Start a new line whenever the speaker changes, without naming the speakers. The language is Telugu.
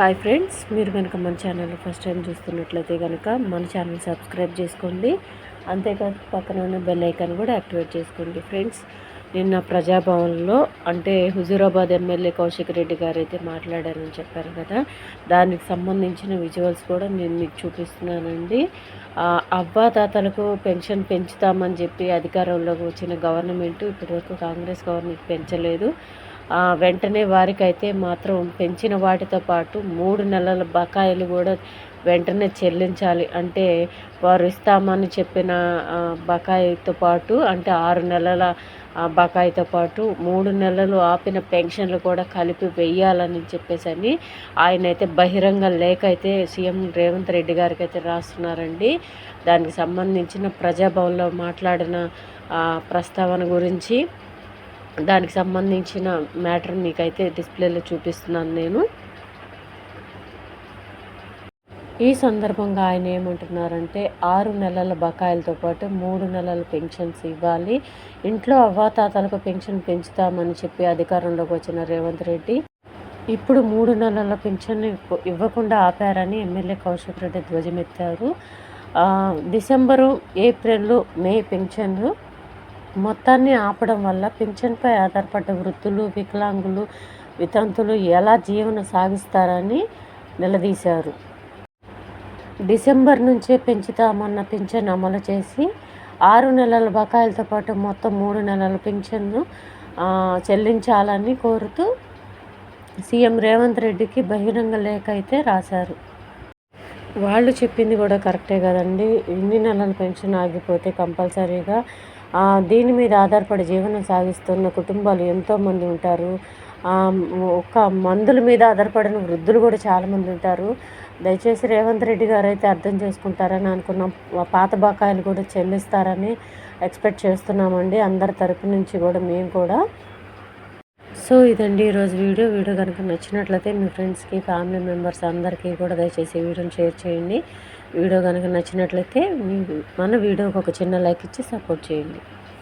హాయ్ ఫ్రెండ్స్ మీరు కనుక మన ఛానల్ ఫస్ట్ టైం చూస్తున్నట్లయితే కనుక మన ఛానల్ సబ్స్క్రైబ్ చేసుకోండి. అంతేకాదు పక్కన ఉన్న బెల్ ఐకాన్ కూడా యాక్టివేట్ చేసుకోండి ఫ్రెండ్స్. నిన్న ప్రజాభవన్లో అంటే హుజూరాబాద్ ఎమ్మెల్యే కౌశిక్ రెడ్డి గారు అయితే మాట్లాడారని చెప్పారు కదా. దానికి సంబంధించిన విజువల్స్ కూడా నేను మీకు చూపిస్తున్నానండి. అవ్వాతాతలకు పెన్షన్ పెంచుతామని చెప్పి అధికారంలోకి వచ్చిన గవర్నమెంట్ ఇప్పటివరకు కాంగ్రెస్ గవర్నమెంట్ పెంచలేదు. వెంటనే వారికైతే మాత్రం పెంచిన వాటితో పాటు మూడు నెలల బకాయిలు కూడా వెంటనే చెల్లించాలి. అంటే వారు ఇస్తామని చెప్పిన బకాయితో పాటు అంటే ఆరు నెలల బకాయితో పాటు మూడు నెలలు ఆపిన పెన్షన్లు కూడా కలిపి వెయ్యాలని చెప్పేసి అని ఆయన అయితే బహిరంగ లేఖ అయితే సీఎం రేవంత్ రెడ్డి గారికి అయితే రాస్తున్నారండి. దానికి సంబంధించిన ప్రజాభవన్లో మాట్లాడిన ప్రస్తావన గురించి దానికి సంబంధించిన మ్యాటర్ మీకైతే డిస్ప్లేలో చూపిస్తున్నాను నేను. ఈ సందర్భంగా ఆయన ఏమంటున్నారంటే ఆరు నెలల బకాయిలతో పాటు మూడు నెలల పెన్షన్స్ ఇవ్వాలి. ఇంట్లో అవ్వాతాతలకు పెన్షన్ పెంచుతామని చెప్పి అధికారంలోకి వచ్చిన రేవంత్ రెడ్డి ఇప్పుడు మూడు నెలల పెన్షన్ ఇవ్వకుండా ఆపారని ఎమ్మెల్యే కౌశిక్ రెడ్డి ధ్వజమెత్తారు. డిసెంబరు ఏప్రిల్ మే పెన్షన్లు మొత్తాన్ని ఆపడం వల్ల పింఛన్పై ఆధారపడ్డ వృద్ధులు వికలాంగులు వితంతులు ఎలా జీవనం సాగిస్తారని నిలదీశారు. డిసెంబర్ నుంచే పెంచుతామన్న పింఛన్ అమలు చేసి ఆరు నెలల బకాయిలతో పాటు మొత్తం మూడు నెలల పింఛన్ను చెల్లించాలని కోరుతూ సీఎం రేవంత్ రెడ్డికి బహిరంగ లేఖ అయితే రాశారు. వాళ్ళు చెప్పింది కూడా కరెక్టే కదండి. ఇన్ని నెలల పెన్షన్ ఆగిపోతే కంపల్సరీగా దీని మీద ఆధారపడి జీవనం సాగిస్తున్న కుటుంబాలు ఎంతోమంది ఉంటారు. ఒక మందుల మీద ఆధారపడిన వృద్ధులు కూడా చాలామంది ఉంటారు. దయచేసి రేవంత్ రెడ్డి గారు అయితే అర్థం చేసుకుంటారని అనుకున్నాం. పాత బకాయిలు కూడా చెల్లిస్తారని ఎక్స్పెక్ట్ చేస్తున్నామండి. అందరి తరపు నుంచి కూడా మేము కూడా సో ఇదండి ఈరోజు వీడియో. వీడియో కనుక నచ్చినట్లయితే మీ ఫ్రెండ్స్కి ఫ్యామిలీ మెంబర్స్ అందరికీ కూడా దయచేసి వీడియోని షేర్ చేయండి. వీడియో కనుక నచ్చినట్లయితే మీ మన వీడియోకి ఒక చిన్న లైక్ ఇచ్చి సపోర్ట్ చేయండి.